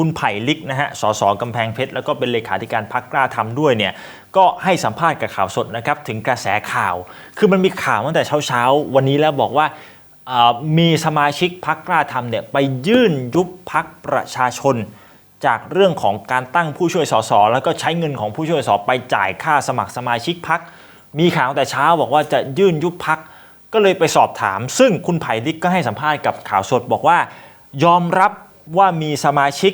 คุณไผ่ลิกนะฮะ สสกำแพงเพชร แล้วก็เป็นเลขาธิการพักกล้าทำด้วยเนี่ย ก็ให้สัมภาษณ์กับข่าวสดนะครับ ถึงกระแสข่าว คือมันมีข่าวตั้งแต่เช้าๆ วันนี้แล้วบอกว่าอ่ามีสมาชิกพักกล้าทำเนี่ยไปยื่นยุบพักประชาชน จากเรื่องของการตั้งผู้ช่วยสส แล้วก็ใช้เงินของผู้ช่วยสสไปจ่ายค่าสมัครสมาชิกพัก มีข่าวตั้งแต่เช้าบอกว่าจะยื่นยุบพัก ก็เลยไปสอบถาม ซึ่งคุณไผ่ลิกก็ให้สัมภาษณ์กับข่าวสดบอกว่ายอมรับ ว่ามีสมาชิก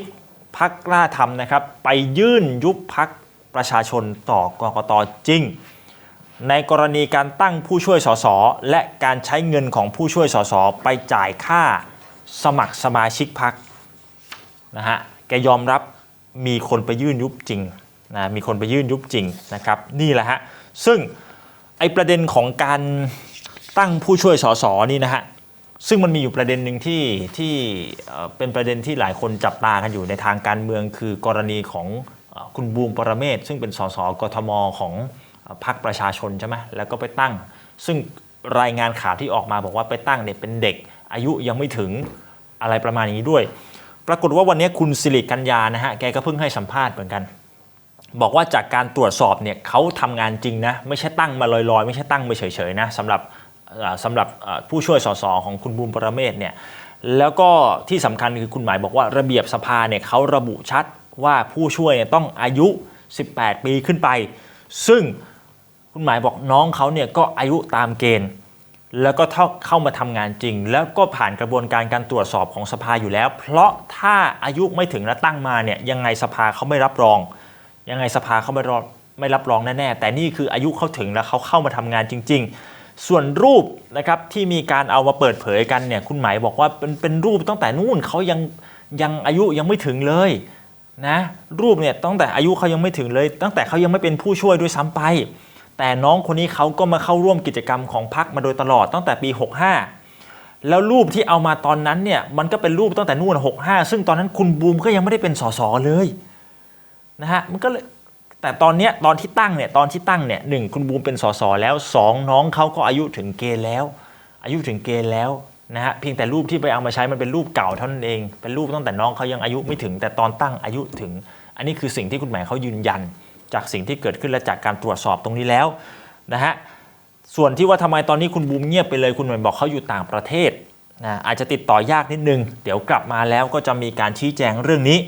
พักกล้าทำนะครับ ไปยื่นยุบพักประชาชนต่อกกตจริง ในกรณีการตั้งผู้ช่วยสสและการใช้เงินของผู้ช่วยสสไปจ่ายค่าสมัครสมาชิกพักนะฮะแกยอมรับมีคนไปยื่นยุบจริงนะมีคนไปยื่นยุบจริงนะครับนี่แหละฮะซึ่งไอประเด็นของการตั้งผู้ช่วยสสนี่นะฮะ ซึ่งมันมีอยู่ประเด็นหนึ่งที่ที่เป็นประเด็นที่หลายคนจับตากันอยู่ในทางการเมือง คือกรณีของคุณบูมปรเมศซึ่งเป็นสสกทมของพรรคประชาชนใช่ไหมแล้วก็ไปตั้ง ซึ่งรายงานข่าวที่ออกมาบอกว่าไปตั้งเนี่ยเป็นเด็กอายุยังไม่ถึงอะไรประมาณนี้ด้วย ปรากฏว่าวันนี้คุณสิริกัญญานะฮะแกก็เพิ่งให้สัมภาษณ์เหมือนกัน บอกว่าจากการตรวจสอบเนี่ยเขาทำงานจริงนะไม่ใช่ตั้งมาลอยๆ ไม่ใช่ตั้งไปเฉยๆนะสำหรับ สำหรับผู้ช่วยสสของคุณบูมปรเมศเนี่ยแล้วก็ที่สำคัญคือคุณหมายบอกว่าระเบียบสภาเนี่ยเขาระบุชัดว่าผู้ช่วยเนี่ยต้องอายุ 18 ปีขึ้นไป ซึ่งคุณหมายบอกน้องเขาเนี่ยก็อายุตามเกณฑ์ แล้วก็เข้าเข้ามาทำงานจริง แล้วก็ผ่านกระบวนการการตรวจสอบของสภาอยู่แล้ว เพราะถ้าอายุไม่ถึงและตั้งมาเนี่ยยังไงสภาเขาไม่รับรอง ยังไงสภาเขาไม่รอไม่รับรองแน่ๆแต่นี่คืออายุเขาถึงแล้วเขาเข้ามาทำงานจริง ๆ ส่วนรูปนะครับที่มีการเอามาเปิดเผยกันเนี่ยคุณหมายบอกว่าเป็นเป็นรูปตั้งแต่นู่นเขายังยังอายุยังไม่ถึงเลยนะรูปเนี่ยตั้งแต่อายุเขายังไม่ถึงเลย ตั้งแต่เขายังไม่เป็นผู้ช่วยด้วยซ้ำไป แต่น้องคนนี้เขาก็มาเข้าร่วมกิจกรรมของพรรคมาโดยตลอดตั้งแต่ปี 65 แล้วรูปที่เอามาตอนนั้นเนี่ยมันก็เป็นรูปตั้งแต่นู่น65 ซึ่งตอนนั้นคุณบูมก็ยังไม่ได้เป็นสสเลยนะฮะมันก็เลย แต่ตอนเนี้ยตอนที่ตั้งเนี่ยตอนที่ตั้งเนี่ยหนึ่งคุณบูมเป็นสสแล้วสองน้องเขาก็อายุถึงเกณฑ์แล้ว อายุถึงเกณฑ์แล้วนะฮะเพียงแต่รูปที่ไปเอามาใช้มันเป็นรูปเก่าเท่านั้นเอง เป็นรูปตั้งแต่น้องเขายังอายุไม่ถึง แต่ตอนตั้งอายุถึง อันนี้คือสิ่งที่คุณหมายเขายืนยัน จากสิ่งที่เกิดขึ้นและจากการตรวจสอบตรงนี้แล้วนะฮะส่วนที่ว่าทำไมตอนนี้คุณบูมเงียบไปเลยคุณหมายบอกเขาอยู่ต่างประเทศนะอาจจะติดต่อยากนิดนึง เดี๋ยวกลับมาแล้วก็จะมีการชี้แจงเรื่องนี้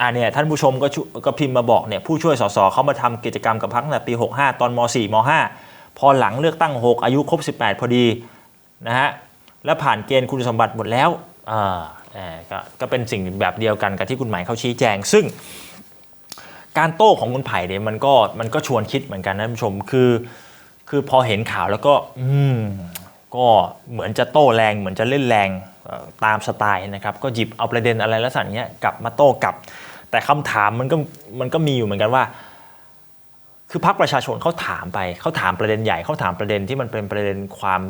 อ่าเนี่ยท่านผู้ชมก็ชุก็พิมพ์มาบอกเนี่ยผู้ช่วยสสเขามาทำกิจกรรมกับพักตั้งแต่ปี 65 ตอนม .4 ม .5 พอหลังเลือกตั้ง 6 อายุครบ 18 พอดีนะฮะและผ่านเกณฑ์คุณสมบัติหมดแล้วอ่าเอ่อก็ก็เป็นสิ่งแบบเดียวกันกับที่คุณหมายเขาชี้แจง ซึ่ง การโต้ของคุณไผ่เนี่ยมันก็มันก็ชวนคิดเหมือนกันนะท่านผู้ชมคือ คือพอเห็นข่าวแล้วก็ อืม ก็เหมือนจะโต้แรงเหมือนจะเล่นแรง ตามสไตล์นะครับก็หยิบเอาประเด็นอะไรลักษณะเนี้ยกลับมาโต้กลับ แต่คำถามมันก็มันก็มีอยู่เหมือนกันว่า คือพรรคประชาชนเขาถามไปเขาถามประเด็นใหญ่เขาถามประเด็นที่มันเป็นประเด็นความ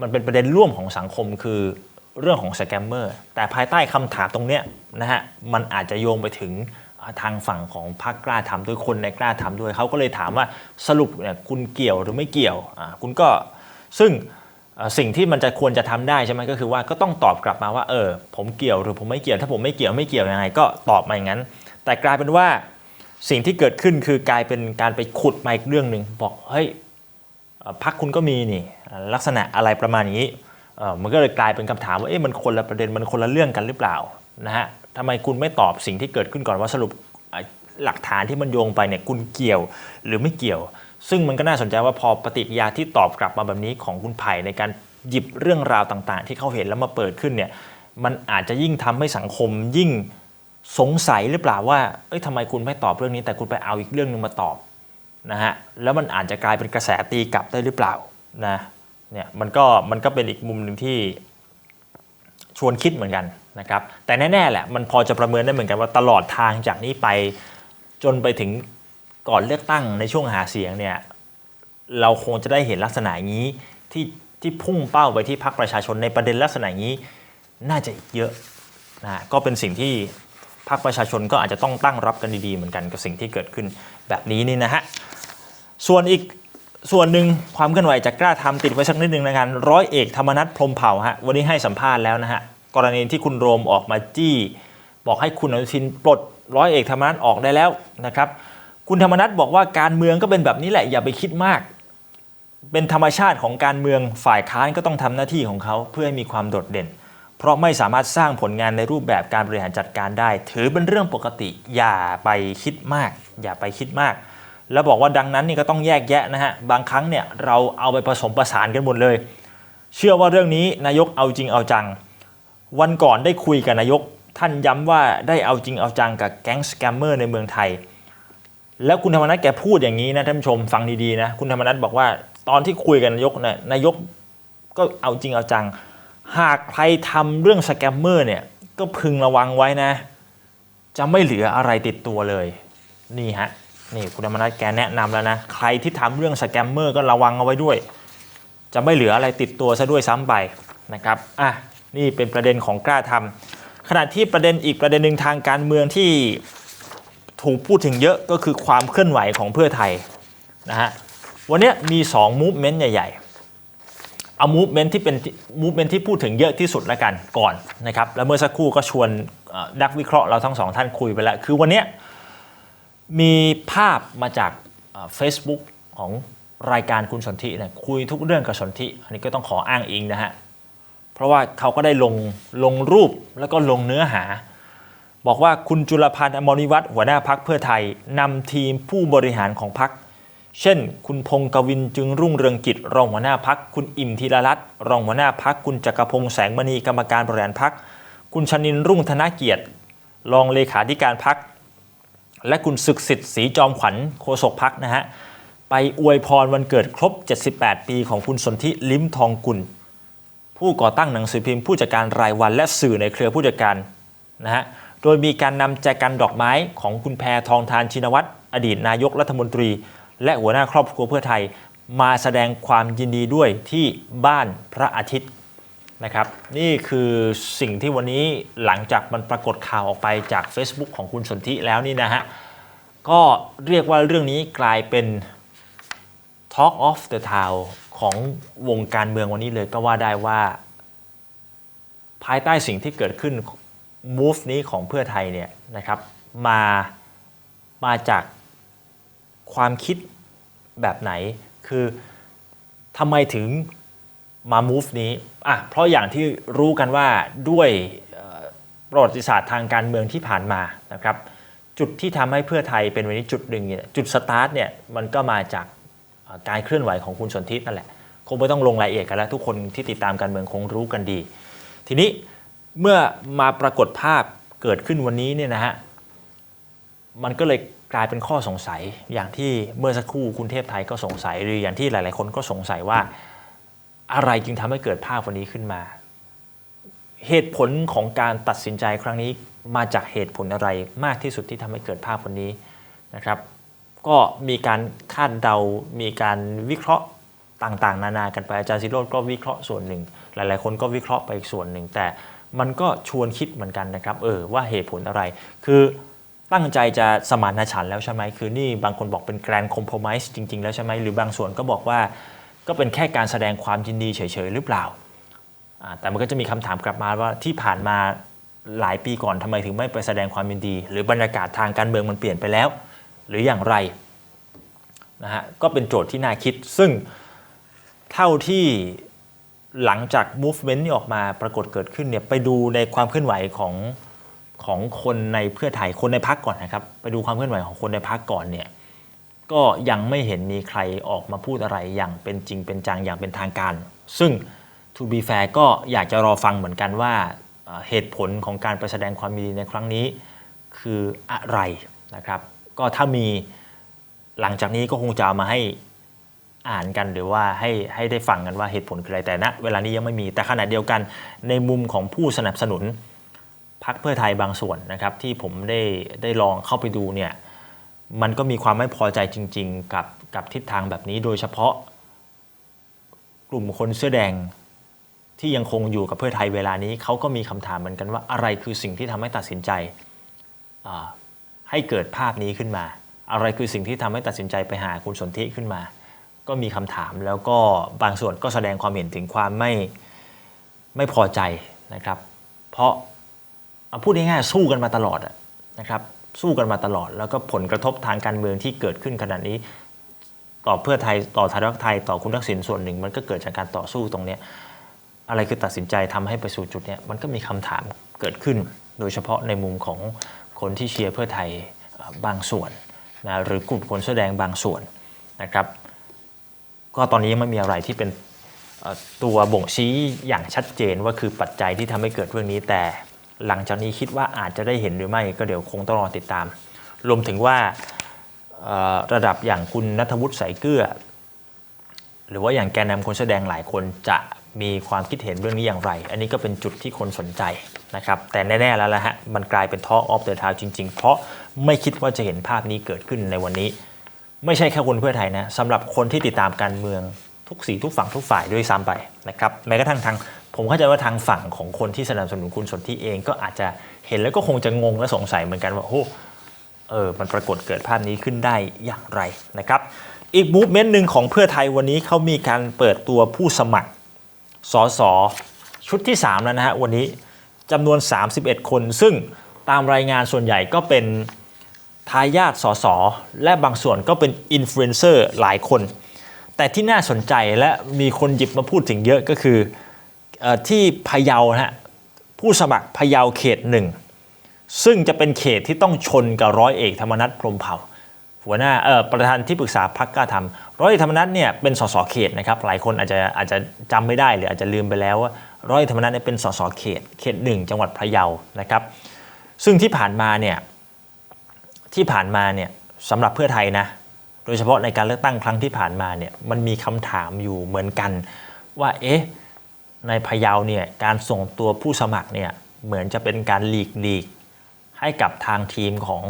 มันเป็นประเด็นร่วมของสังคมคือเรื่องของสแกมเมอร์แต่ภายใต้คำถามตรงเนี้ยนะฮะมันอาจจะโยงไปถึงทางฝั่งของพรรคกล้าทำด้วยคนในกล้าทำด้วยเขาก็เลยถามว่าสรุปเนี่ยคุณเกี่ยวหรือไม่เกี่ยวคุณก็ซึ่ง สิ่งที่มันจะควรจะทำได้ใช่ไหมก็คือว่าก็ต้องตอบกลับมาว่าเออผมเกี่ยวหรือผมไม่เกี่ยวถ้าผมไม่เกี่ยวไม่เกี่ยวยังไงก็ตอบมาอย่างนั้น แต่กลายเป็นว่าสิ่งที่เกิดขึ้นคือกลายเป็นการไปขุดมาอีกเรื่องหนึ่งบอกเฮ้ยพักคุณก็มีนี่ลักษณะอะไรประมาณนี้มันก็เลยกลายเป็นคำถามว่าเอ๊ะมันคนละประเด็นมันคนละเรื่องกันหรือเปล่านะฮะทำไมคุณไม่ตอบสิ่งที่เกิดขึ้นก่อนว่าสรุปหลักฐานที่มันโยงไปเนี่ยคุณเกี่ยวหรือไม่เกี่ยว ซึ่งมันก็น่าสนใจว่าพอปฏิกิริยาที่ตอบกลับมาแบบนี้ของคุณไผ่ในการหยิบเรื่องราวต่างๆ ที่เขาเห็นแล้วมาเปิดขึ้นเนี่ยมันอาจจะยิ่งทำให้สังคมยิ่งสงสัยหรือเปล่าว่าเอ้ยทำไมคุณไม่ตอบเรื่องนี้ แต่คุณไปเอาอีกเรื่องหนึงมาตอบนะฮะแล้วมันอาจจะกลายเป็นกระแสตีกลับได้หรือเปล่านะเนี่ยมันก็มันก็เป็นอีกมุมหนึ่งที่ชวนคิดเหมือนกันนะครับแต่แน่ๆแหละมันพอจะประเมินได้เหมือนกันว่าตลอดทางจากนี้ไปจนไปถึง ก่อนเลือกตั้งในช่วงหาเสียงเนี่ยเราคงจะได้เห็นลักษณะนี้ที่ที่พุ่งเป้าไปที่พรรคประชาชนในประเด็นลักษณะนี้น่าจะเยอะนะก็เป็นสิ่งที่พรรคประชาชนก็อาจจะต้องตั้งรับกันดีๆเหมือนกันกับสิ่งที่เกิดขึ้นแบบนี้นี่นะฮะส่วนอีกส่วนหนึ่งความเคลื่อนไหวจากกล้าทำติดไว้สักนิดหนึ่งนะครับร้อยเอกธรรมนัฐพรมเผ่าฮะวันนี้ให้สัมภาษณ์แล้วนะฮะกรณีที่คุณโรมออกมาจี้ บอกให้คุณอนุทินปลดร้อยเอกธรรมนัฐออกได้แล้วนะครับ คุณธรรมนัฐบอกว่าการเมืองก็เป็นแบบนี้แหละอย่าไปคิดมาก เป็นธรรมชาติของการเมืองฝ่ายค้านก็ต้องทำหน้าที่ของเขาเพื่อให้มีความโดดเด่น เพราะไม่สามารถสร้างผลงานในรูปแบบการบริหารจัดการได้ ถือเป็นเรื่องปกติ อย่าไปคิดมาก อย่าไปคิดมาก แล้วบอกว่าดังนั้นนี่ก็ต้องแยกแยะนะฮะบางครั้งเนี่ยเราเอาไปผสมประสานกันหมดเลย เชื่อว่าเรื่องนี้นายกเอาจริงเอาจัง วันก่อนได้คุยกับนายก ท่านย้ำว่าได้เอาจริงเอาจังกับแก๊งสแกมเมอร์ในเมืองไทย แล้วคุณธรรมนัฐแกพูดอย่างนี้นะท่านผู้ชมฟังดีๆนะคุณธรรมนัฐบอกว่าตอนที่คุยกับนายกเนี่ยนายกก็เอาจริงเอาจัง หากใครทำเรื่องสแกมเมอร์เนี่ยก็พึงระวังไว้นะ จะไม่เหลืออะไรติดตัวเลย นี่ฮะนี่คุณธรรมนัฐแกแนะนำแล้วนะ ใครที่ทำเรื่องสแกมเมอร์ก็ระวังเอาไว้ด้วย จะไม่เหลืออะไรติดตัวซะด้วยซ้ำไปนะครับอะนี่เป็นประเด็นของกล้าทำขณะที่ประเด็นอีกประเด็นหนึ่งทางการเมืองที่ ถูกพูดถึงเยอะก็คือความเคลื่อนไหวของเพื่อไทยนะฮะวันนี้มี2 movement ใหญ่ ๆ เอา movement ที่เป็น movement ที่พูดถึงเยอะที่สุดละกันก่อนนะครับแล้วเมื่อสักครู่ก็ชวนนักวิเคราะห์เราทั้งสองท่านคุยไปแล้ว คือวันนี้มีภาพมาจากเฟซบุ๊กของรายการคุณสนธิเนี่ยคุยทุกเรื่องกับสนธิอันนี้ก็ต้องขออ้างอิงนะฮะ เพราะว่าเขาก็ได้ลงลงรูปแล้วก็ลงเนื้อหา บอกว่าคุณจุลพันธ์อมรวิวัฒน์หัวหน้าพักเพื่อไทยนำทีมผู้บริหารของพักเช่น คุณพงศ์กวินจึงรุ่งเรืองกิจรองหัวหน้าพักคุณอิ่มธีรรัตน์รองหัวหน้าพักคุณจักรพงษ์แสงมณีกรรมการบริหารพักคุณชนินรุ่งธนเกียรติ รองเลขาธิการพักและคุณศึกสิทธิ์ศรีจอมขวัญโฆษกพักนะฮะไปอวยพรวันเกิดครบ 78 ปีของคุณสนธิลิ้มทองกุล ผู้ก่อตั้งหนังสือพิมพ์ผู้จัดการรายวันและสื่อในเครือผู้จัดการนะฮะ โดยมีการนำแจกันดอกไม้ของคุณแพทองทานชินวัตรอดีตนายกรัฐมนตรี และหัวหน้าครอบครัวเพื่อไทย มาแสดงความยินดีด้วยที่บ้านพระอาทิตย์นะครับ นี่คือสิ่งที่วันนี้หลังจากมันปรากฏข่าวออกไปจาก Facebook ของคุณสนธิแล้วนี่นะฮะ ก็เรียกว่าเรื่องนี้กลายเป็น Talk of the Town ของวงการเมืองวันนี้เลยก็ว่าได้ว่า ภายใต้สิ่งที่เกิดขึ้น move นี้ของเพื่อไทยเนี่ยนะครับมามาจากความคิดแบบไหน คือทำไมถึงมา move นี้อะเพราะอย่างที่รู้กันว่าด้วยประวัติศาสตร์ทางการเมืองที่ผ่านมานะครับ จุดที่ทำให้เพื่อไทยเป็นวันนี้จุดหนึ่งเนี่ยจุดสตาร์ทเนี่ยมันก็มาจากการเคลื่อนไหวของคุณสนธินั่นแหละ คงไม่ต้องลงรายละเอียดกันแล้ว ทุกคนที่ติดตามการเมืองคงรู้กันดี ทีนี้ เมื่อมาปรากฏภาพเกิดขึ้นวันนี้เนี่ยนะฮะมันก็เลยกลายเป็นข้อสงสัยอย่างที่เมื่อสักครู่คุณเทพไทยก็สงสัยหรืออย่างที่หลาย ๆ คนก็สงสัยว่าอะไรจึงทำให้เกิดภาพวันนี้ขึ้นมา เหตุผลของการตัดสินใจครั้งนี้มาจากเหตุผลอะไรมากที่สุดที่ทำให้เกิดภาพวันนี้นะครับ ก็มีการคาดเดา มีการวิเคราะห์ต่าง ๆ นานากันไปอาจารย์ซิโรดก็วิเคราะห์ส่วนหนึ่ง หลาย ๆ คนก็วิเคราะห์ไปอีกส่วนหนึ่งแต่ มันก็ชวนคิดเหมือนกันนะครับเออว่าเหตุผลอะไร คือตั้งใจจะสมานฉันแล้วใช่ไหมคือนี่บางคนบอกเป็นแกรนด์คอม p r o m i s e จริง ๆ แล้วใช่ไหมหรือบางส่วนก็บอกว่า ก็เป็นแค่การแสดงความยินดีเฉยๆหรือเปล่า แต่มันก็จะมีคำถามกลับมาว่าที่ผ่านมาหลายปีก่อนทำไมถึงไม่ไปแสดงความยินดี หรือบรรยากาศทางการเมืองมันเปลี่ยนไปแล้ว หรืออย่างไรนะฮะก็เป็นโจทย์ที่น่าคิด ซึ่งเท่าที่ หลังจาก movement นี้ออกมาปรากฏเกิดขึ้นเนี่ยไปดูในความเคลื่อนไหวของของคนในเพื่อไทยคนในพักก่อนนะครับไปดูความเคลื่อนไหวของคนในพักก่อนเนี่ยก็ยังไม่เห็นมีใครออกมาพูดอะไรอย่างเป็นจริงเป็นจังอย่างเป็นทางการ ซึ่ง to be fair ก็อยากจะรอฟังเหมือนกันว่าเหตุผลของการไปแสดงความยินดีในครั้งนี้ คืออะไรนะครับ ก็ถ้ามีหลังจากนี้ก็คงจะมาให้ อ่านกันหรือว่าให้ให้ได้ฟังกันว่าเหตุผลคืออะไรแต่ณเวลานี้ยังไม่มีแต่ขณะเดียวกันในมุมของผู้สนับสนุนพักเพื่อไทยบางส่วนนะครับที่ผมได้ได้ลองเข้าไปดูเนี่ยมันก็มีความไม่พอใจจริง ๆ กับกับทิศทางแบบนี้ โดยเฉพาะ กลุ่มคนเสื้อแดงที่ยังคงอยู่กับเพื่อไทยเวลานี้เขาก็มีคำถามเหมือนกันว่าอะไรคือสิ่งที่ทำให้ตัดสินใจให้เกิดภาพนี้ขึ้นมา อะไรคือสิ่งที่ทำให้ตัดสินใจไปหาคุณสนธิขึ้นมา ก็มีคำถามแล้วก็บางส่วนก็แสดงความเห็นถึงความไม่ไม่พอใจนะครับ เพราะเอาพูดง่ายๆสู้กันมาตลอดนะครับสู้กันมาตลอด แล้วก็ผลกระทบทางการเมืองที่เกิดขึ้นขนาดนี้ ต่อเพื่อไทยต่อไทยรักไทยต่อคุณทักษิณส่วนหนึ่ง มันก็เกิดจากการต่อสู้ตรงเนี้ยอะไรคือตัดสินใจทำให้ไปสู่จุดเนี้ยมันก็มีคำถามเกิดขึ้น โดยเฉพาะในมุมของคนที่เชียร์เพื่อไทยบางส่วนนะหรือกลุ่มคนแสดงบางส่วนนะครับ ก็ตอนนี้ยังไม่มีอะไรที่เป็นตัวบ่งชี้อย่างชัดเจนว่าคือปัจจัยที่ทำให้เกิดเรื่องนี้ แต่หลังจากนี้คิดว่าอาจจะได้เห็นหรือไม่ก็เดี๋ยวคงต้องรอติดตาม รวมถึงว่าระดับอย่างคุณนัทวุฒิสายเกลือ หรือว่าอย่างแกนนำคนแสดงหลายคนจะมีความคิดเห็นเรื่องนี้อย่างไร อันนี้ก็เป็นจุดที่คนสนใจนะครับ แต่แน่ ๆ แล้วละฮะ มันกลายเป็นท่อออฟเดอะทาวจริง ๆ เพราะไม่คิดว่าจะเห็นภาพนี้เกิดขึ้นในวันนี้ ไม่ใช่แค่คนเพื่อไทยนะสำหรับคนที่ติดตามการเมืองทุกสีทุกฝั่งทุกฝ่ายด้วยซ้ำไปนะครับแม้กระทั่งทางผมเข้าใจว่าทางฝั่งของคนที่สนับสนุนคุณสนธิเองก็อาจจะเห็นแล้วก็คงจะงงและสงสัยเหมือนกันว่าโอ้เออมันปรากฏเกิดภาพนี้ขึ้นได้อย่างไรนะครับ อีกมูฟเมนต์หนึ่งของเพื่อไทยวันนี้เขามีการเปิดตัวผู้สมัครสสชุดที่ 3 แล้วนะฮะวันนี้จำนวน 31 คน ซึ่งตามรายงานส่วนใหญ่ก็เป็น ทายาทสสและบางส่วนก็เป็นอินฟลูเอนเซอร์หลายคน แต่ที่น่าสนใจและมีคนหยิบมาพูดถึงเยอะก็คืออที่พะเยาฮะผู้สมัครพะเยาเขตหนึ่งซึ่งจะเป็นเขตที่ต้องชนกับร้อยเอกธรรมนัฐพรมเผ่าหัวหน้าเออประธานที่ปรึกษาพักกล้าทำร้อยเอกธรรมนัฐเนี่ยเป็นสสเขตนะครับหลายคนอาจจะอาจจะจำไม่ได้หรืออาจจะลืมไปแล้วว่าร้อยเอกธรรมนัฐเนี่ยเป็นสสเขต เขตหนึ่งจังหวัดพะเยานะครับซึ่งที่ผ่านมาเนี่ย ที่ผ่านมาเนี่ยสำหรับเพื่อไทยนะโดยเฉพาะในการเลือกตั้งครั้งที่ผ่านมาเนี่ยมันมีคำถามอยู่เหมือนกันว่าเอ๊ะในพะเยาเนี่ยการส่งตัวผู้สมัครเนี่ยเหมือนจะเป็นการหลีกหลีกให้กับทางทีมของ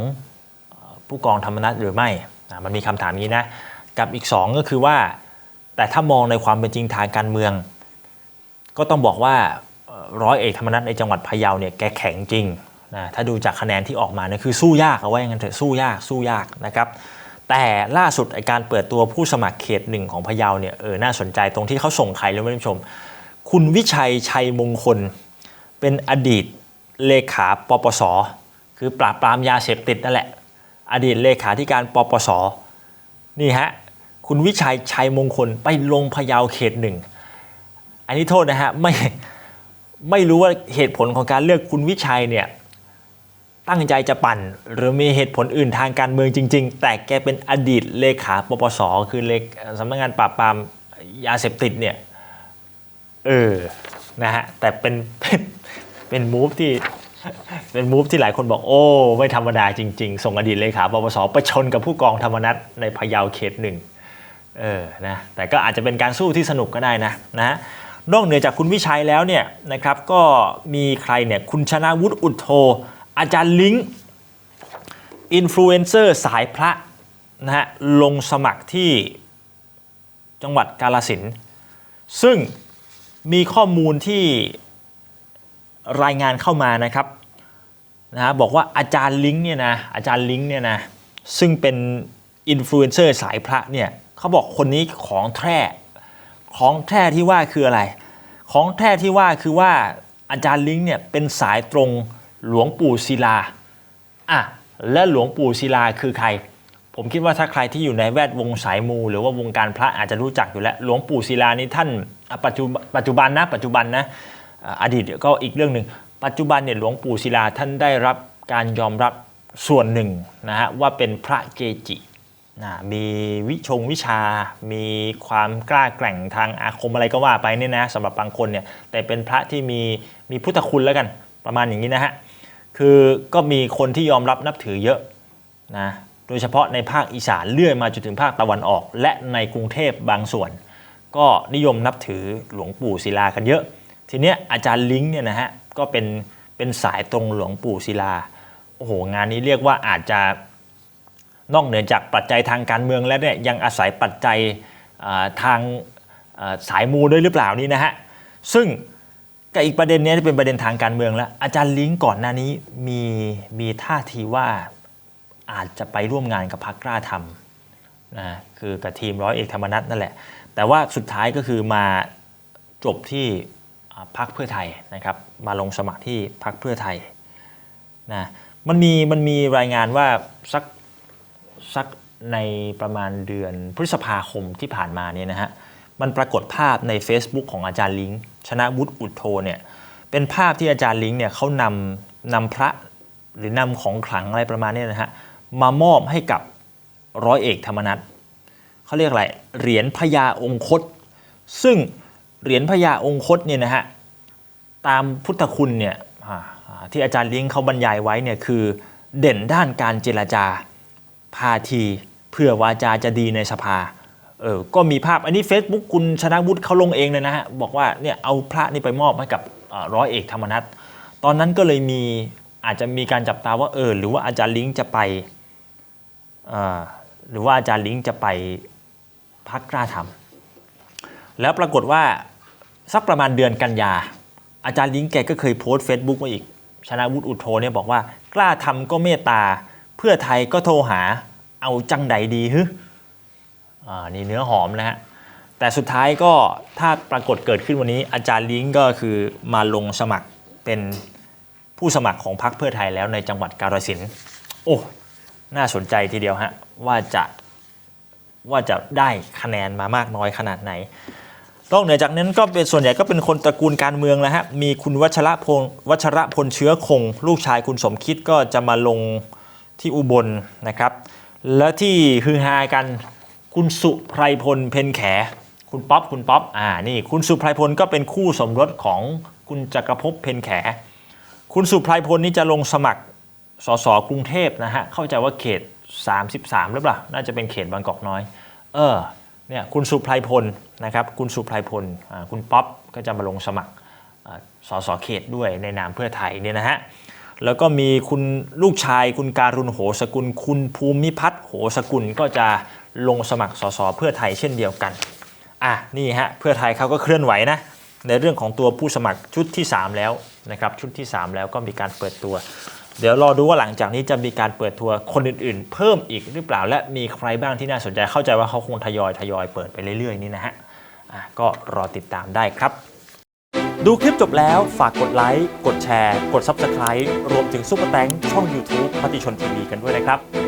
ผู้กองธรรมนัฐหรือไม่อะมันมีคำถามนี้นะกับอีก 2 ก็คือว่า แต่ถ้ามองในความเป็นจริงทางการเมือง ก็ต้องบอกว่าร้อยเอกธรรมนัฐในจังหวัดพะเยาเนี่ยแกแข็งจริง นะถ้าดูจากคะแนนที่ออกมาเนี่ยคือสู้ยากเอาไว้อย่างนั้นเถอะสู้ยากสู้ยากนะครับแต่ล่าสุดไอการเปิดตัวผู้สมัครเขตหนึ่งของพะเยาเนี่ยเออน่าสนใจตรงที่เขาส่งใครรู้ไหมท่านผู้ชม คุณวิชัยชัยมงคล เป็นอดีตเลขาปปส คือปราบปรามยาเสพติดนั่นแหละ อดีตเลขาธิการปปสนี่ฮะคุณวิชัยชัยมงคลไปลงพะเยาเขตหนึ่งอันนี้โทษนะฮะไม่ไม่รู้ว่าเหตุผลของการเลือกคุณวิชัยเนี่ย ตั้งใจจะปั่น หรือมีเหตุผลอื่นทางการเมืองจริง ๆ แต่แกเป็นอดีตเลขาปปส คือเลขสำนักงานปราบปรามยาเสพติดเนี่ยเออนะฮะแต่เป็นเป็นเป็นมูฟที่เป็นมูฟที่หลายคนบอกโอ้ ไม่ธรรมดาจริง ๆ ส่งอดีตเลขาปปสไปชนกับผู้กองธรรมนัฐในพะเยาเขตหนึ่งเออนะแต่ก็อาจจะเป็นการสู้ที่สนุกก็ได้นะนะนอกเหนือจากคุณวิชัยแล้วเนี่ยนะครับก็มีใครเนี่ยคุณชนะวุฒิอุดโท อาจารย์ลิงก์อินฟลูเอนเซอร์สายพระนะฮะลงสมัครที่จังหวัดกาลสินซึ่งมีข้อมูลที่รายงานเข้ามานะครับนะฮะบอกว่าอาจารย์ลิงก์เนี่ยนะอาจารย์ลิงก์เนี่ยนะซึ่งเป็นอินฟลูเอนเซอร์สายพระเนี่ยเขาบอกคนนี้ของแท้ของแท้ที่ว่าคืออะไร ของแท้ที่ว่าคือว่าอาจารย์ลิงก์เนี่ยเป็นสายตรง หลวงปู่ศิลาอะและหลวงปู่ศิลาคือใคร ผมคิดว่าถ้าใครที่อยู่ในแวดวงสายมู หรือว่าวงการพระอาจจะรู้จักอยู่แล้ว หลวงปู่ศิลานี่ท่านปัจจุบันปัจจุบันนะปัจจุบันนะอ่าอดีตก็อีกเรื่องหนึ่งปัจจุบันเนี่ยหลวงปู่ศิลาท่านได้รับการยอมรับส่วนหนึ่งนะฮะว่าเป็นพระเกจินะมีวิชงวิชา มีความกล้าแกร่งทางอาคมอะไรก็ว่าไปเนี่ยนะสำหรับบางคนเนี่ยแต่เป็นพระที่มีมีพุทธคุณแล้วกันประมาณอย่างนี้นะฮะ คือก็มีคนที่ยอมรับนับถือเยอะนะโดยเฉพาะในภาคอีสานเลื่อยมาจนถึงภาคตะวันออก และในกรุงเทพบางส่วน ก็นิยมนับถือหลวงปู่ศิลากันเยอะ ทีเนี้ยอาจารย์ลิงก์เนี่ยนะฮะก็เป็นเป็นสายตรงหลวงปู่ศิลาโอ้โหงานนี้เรียกว่าอาจจะนอกเหนือจากปัจจัยทางการเมืองแล้วเนี่ยยังอาศัยปัจจัยาทางาสายมูด้วยหรือเปล่านี่นะฮะซึ่ง กับอีกประเด็นนี้ที่เป็นประเด็นทางการเมืองแล้ว อาจารย์ลิงก์ก่อนหน้านี้มีมีท่าทีว่าอาจจะไปร่วมงานกับพรรคกล้าทำนะคือกับทีมร้อยเอกธรรมนัฐนั่นแหละ แต่ว่าสุดท้ายก็คือมาจบที่พรรคเพื่อไทยนะครับ มาลงสมัครที่พรรคเพื่อไทยนะมันมีมันมีรายงานว่าสักสักในประมาณเดือนพฤษภาคมที่ผ่านมาเนี่ยนะฮะ มันปรากฏภาพใน Facebook ของอาจารย์ลิงชนะวุฒิอุดโทเนี่ยเป็นภาพที่อาจารย์ลิงเนี่ยเขานำนำพระหรือนำของขลังอะไรประมาณนี้นะฮะมามอบให้กับร้อยเอกธรรมนัฐเขาเรียกอะไรเหรียญพญาองคต ซึ่งเหรียญพญาองคตเนี่ยนะฮะตามพุทธคุณเนี่ยที่อาจารย์ลี้ยงเขาบรรยายไว้เนี่ยคือเด่นด้านการเจรจาพาทีเพื่อวาจาจะดีในสภา เออก็มีภาพอันนี้ Facebook คุณชนะวุฒิเขาลงเองเลยนะฮะ บอกว่าเนี่ยเอาพระนี่ไปมอบให้กับร้อยเอกธรรมนัฐตอนนั้นก็เลยมีอาจจะมีการจับตาว่าเออหรือว่าอาจารย์ลิงจะไปหรือว่าอาจารย์ลิงจะไปพักกล้าทำแล้วปรากฏว่าสักประมาณเดือนกันยา อาจารย์ลิงแกก็เคยโพสต์ Facebook ไว้อีก ชนะวุฒิอุทโทเนี่ยบอกว่ากล้าทำก็เมตตา เพื่อไทยก็โทรหาเอาจังใดดีฮึ อ่านี่เนื้อหอมนะฮะแต่สุดท้ายก็ถ้าปรากฏเกิดขึ้นวันนี้ อาจารย์ลิงก็คือมาลงสมัครเป็นผู้สมัครของพรรคเพื่อไทยแล้วในจังหวัดกาฬสินธุ์โอ้น่าสนใจทีเดียวฮะว่าจะว่าจะได้คะแนนมามากน้อยขนาดไหนนอกเหนือจากนั้นก็เป็นส่วนใหญ่ก็เป็นคนตระกูลการเมืองแล้วฮะมีคุณวัชระพงวัชระพลเชื้อคง ลูกชายคุณสมคิดก็จะมาลงที่อุบลนะครับ และที่ฮือฮากัน คุณสุไพรพลเพนแข คุณป๊อปคุณป๊อปอ่านี่คุณสุไพรพลก็เป็นคู่สมรสของคุณจักรภพเพนแข คุณสุไพรพลนี่จะลงสมัครสสกรุงเทพนะฮะเข้าใจว่าเขต 33 หรือเปล่า น่าจะเป็นเขตบางกอกน้อย เออเนี่ยคุณสุไพรพลนะครับคุณสุไพรพลอ่าคุณป๊อปก็จะมาลงสมัครสสเขตด้วยในนามเพื่อไทยเนี่ยนะฮะแล้วก็มีคุณลูกชายคุณการุณโหสกุล คุณภูมิพัฒน์โหสกุลก็จะ ลงสมัครสสเพื่อไทยเช่นเดียวกันอะนี่ฮะเพื่อไทยเขาก็เคลื่อนไหวนะในเรื่องของตัวผู้สมัครชุดที่ 3 แล้วนะครับชุดที่ 3 แล้วก็มีการเปิดตัว เดี๋ยวรอดูว่าหลังจากนี้จะมีการเปิดตัวคนอื่นๆ เพิ่มอีกหรือเปล่าและมีใครบ้างที่น่าสนใจเข้าใจว่าเขาคงทยอยทยอยเปิดไปเรื่อยๆ นี่นะฮะอะก็รอติดตามได้ครับ ดูคลิปจบแล้วฝากกดไลค์กดแชร์ กด Subscribe รวมถึงซุปเปอร์แตงช่อง YouTube มติชนทีวีกันด้วยนะครับ